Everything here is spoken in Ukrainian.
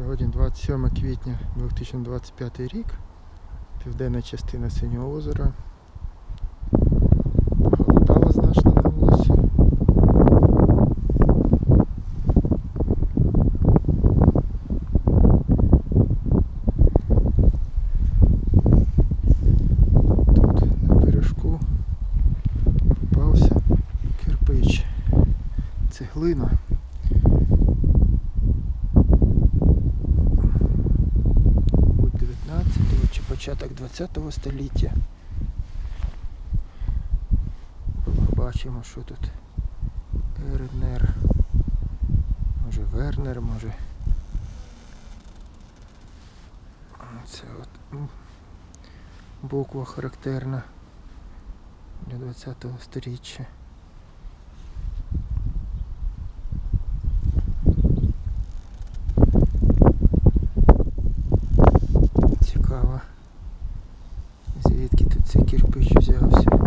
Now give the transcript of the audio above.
Сьогодні 27 квітня 2025 рік. Південна частина Синього озера. Похолодало значно на вулиці. Тут на бережку попався кирпич. Цеглина. Початок 20 століття. Бачимо, що тут РНР. Може Вернер, може. Це от буква характерна для 20 століття. кирпич взявся.